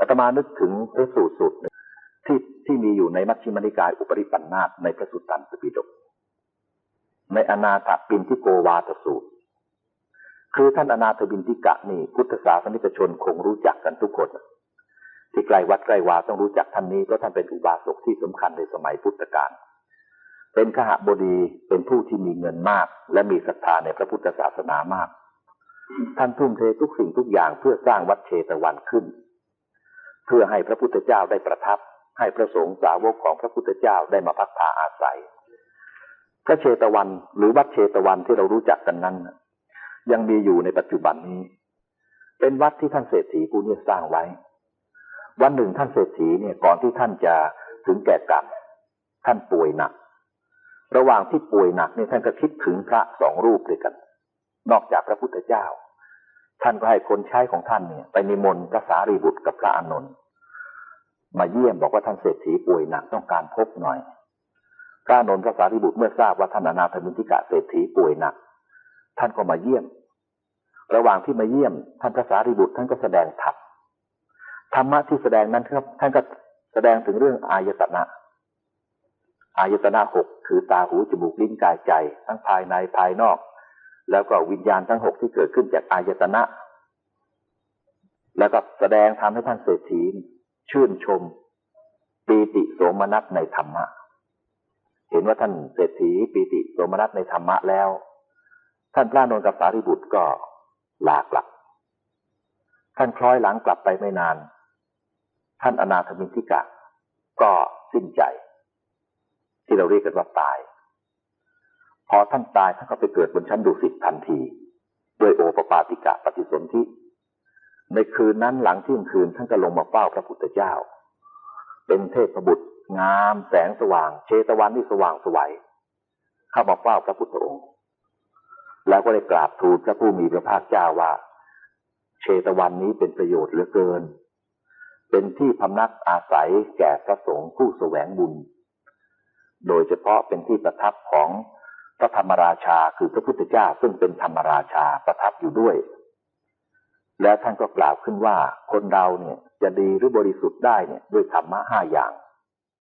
อาตมานึกถึงพระสูตรสูตรหนึ่งที่ที่มีอยู่ในมัชฌิมนิกายอุปริปันธาตในพระสุตตันตปิฎกในอนาถปินทิโกวาทสูตร คือท่านอนาถบินทิกะนี่พุทธศาสนิกชนคงรู้จักกันทุกคนที่ใกล้วัดใกล้วาต้องรู้จักท่านนี้เพราะท่านเป็นอุบาสกที่สำคัญในสมัยพุทธกาลเป็นขหบดีเป็นผู้ที่มีเงินมาก และมีศรัทธาในพระพุทธศาสนามาก ท่านทุ่มเททุกสิ่งทุกอย่างเพื่อสร้างวัดเชตวันขึ้น เพื่อให้พระพุทธเจ้าได้ประทับ ให้พระสงฆ์สาวกของพระพุทธเจ้าได้มาพักผ้าอาศัย พระเชตวันหรือวัดเชตวันที่เรารู้จักกันนั้น ยังมีอยู่ในปัจจุบันนี้ เป็นวัดที่ท่านเศรษฐีผู้นี้สร้างไว้ วันหนึ่งท่านเศรษฐีเนี่ยก่อนที่ท่านจะถึงแก่กรรมท่านป่วยหนัก ระหว่างที่ป่วยหนักเนี่ยท่านก็คิดถึงพระสองรูปด้วยกัน นอกจากพระพุทธเจ้า ท่านก็ให้คนใช้ของท่านเนี่ย ไปนิมนต์พระสารีบุตรกับพระอานนท์ มาเยี่ยมบอกว่าท่านเศรษฐีป่วยหนักต้องการพบหน่อย พระนนท์พระสารีบุตรเมื่อทราบว่าท่านอนาถบิณฑิกะเศรษฐีป่วยหนัก ท่านก็มาเยี่ยม ระหว่างที่มาเยี่ยม ท่านพระสารีบุตรท่านก็แสดงธรรมธรรมะที่แสดงนั้นครับท่านก็แสดงถึงเรื่องอายตนะ อายตนะหกคือตาหูจมูกลิ้นกายใจ ทั้งภายในภายนอก แล้วก็วิญญาณทั้งหกที่เกิดขึ้นจากอายตนะ แล้วก็แสดงทำให้ท่านเศรษฐี ชื่นชมปีติโสมนัสในธรรมะ เห็นว่าท่านเศรษฐีปีติโสมนัสในธรรมะแล้ว ท่านพระนนท์กับสารีบุตรก็ลากลับ ท่านคล้อยหลังกลับไปไม่นาน ท่านอนาถมินทิกะ ก็สิ้นใจ ที่เราเรียกกันว่าตาย พอท่านตายท่านก็ไปเกิดบนชั้นดุสิตทันที ด้วยโอปปาติกะปฏิสนธิ ในคืนนั้นหลังเที่ยงคืนท่านก็ลงมาเฝ้าพระพุทธเจ้า เป็นเทพบุตรงามแสงสว่าง เชตวันที่สว่างสวัยเข้ามาเฝ้าพระพุทธองค์ แล้วก็ได้กราบทูลพระผู้มีพระภาคเจ้าว่า เชตวันนี้เป็นประโยชน์เหลือเกิน เป็นที่พำนักอาศัยแก่พระสงฆ์ผู้แสวงบุญ โดยเฉพาะเป็นที่ประทับของพระธรรมราชาคือพระพุทธเจ้าซึ่งเป็นธรรมราชาประทับอยู่ด้วย แล้วท่านก็กล่าวขึ้นว่าคนเราเนี่ยจะดีหรือบริสุทธิ์ได้เนี่ยด้วยธรรมะห้าอย่าง